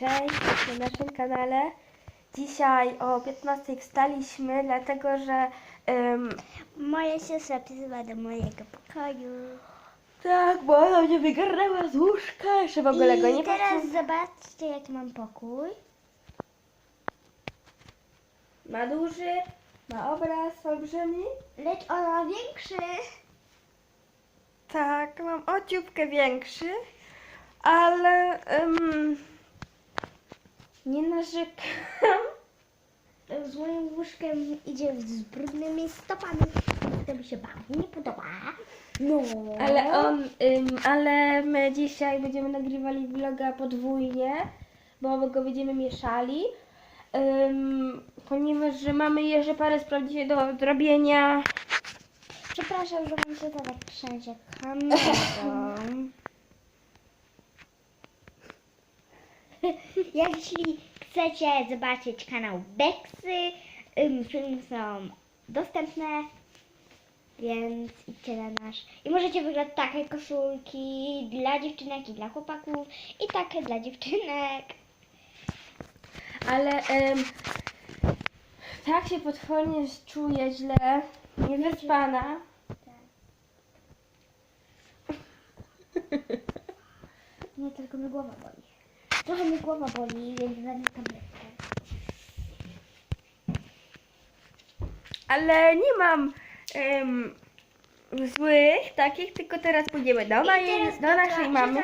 Cześć, na naszym kanale. Dzisiaj o 15 wstaliśmy, dlatego że em, Moja siostra pisała do mojego pokoju. tak, bo ona mnie wygarnęła z łóżka, jeszcze w ogóle go nie I teraz patrzę. zobaczcie, jaki mam pokój. Ma duży, ma obraz olbrzymi. Lecz on ma większy. Tak, mam ociupkę większy, ale em, nie narzekam. Z moim łóżkiem idzie z brudnymi stopami. To mi się bardzo nie podoba. No. Ale on, ym, ale my dzisiaj będziemy nagrywali vloga podwójnie, bo my go będziemy mieszali. Ym, ponieważ że mamy jeszcze parę spraw dzisiaj do zrobienia. Przepraszam, że to tak trzęsie kamerą. Jeśli chcecie zobaczyć kanał Bexy, ym, filmy są dostępne, więc idźcie na nasz. I możecie wygrać takie koszulki dla dziewczynek i dla chłopaków i takie dla dziewczynek. Ale tak się potwornie czuję źle, niewyspana. Nie, tylko mnie głowa boli. Trochę mnie głowa boli, więc wezmę tabletkę. Ale nie mam ym, złych takich, tylko teraz pójdziemy do, mojej, do naszej mamy.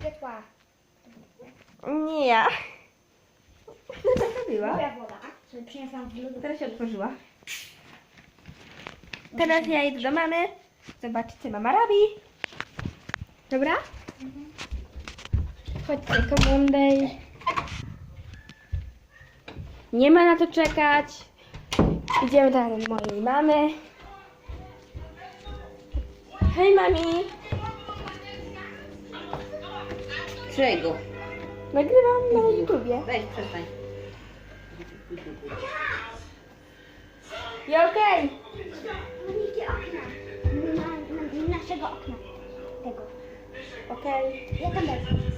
Zwykła. Nie ja. Co to zrobiła? Moja woda, sobie przyniosłam w lodówce. Teraz się otworzyła. Teraz ja idę do mamy. Zobaczyć, co mama robi. Dobra? Chodźcie, komandej. Nie ma na to czekać. Idziemy teraz do mojej mamy. Hej, mami. Czego? Nagrywam na YouTubie. Weź przestań. I okej. Nigdzie okna. Na, na, naszego okna. Tego. Okej. Ja tam wezmę.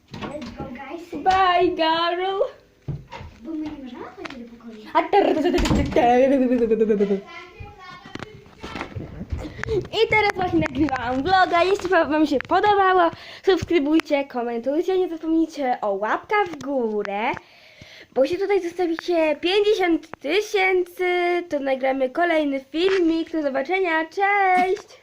Let's go, guys. Bye, girl. Bo. I teraz właśnie nagrywałam vloga. Jeśli Wam się podobało, subskrybujcie, komentujcie. Nie zapomnijcie o łapkach w górę. Bo jeśli tutaj zostawicie 50 tysięcy, to nagramy kolejny filmik. Do zobaczenia. Cześć!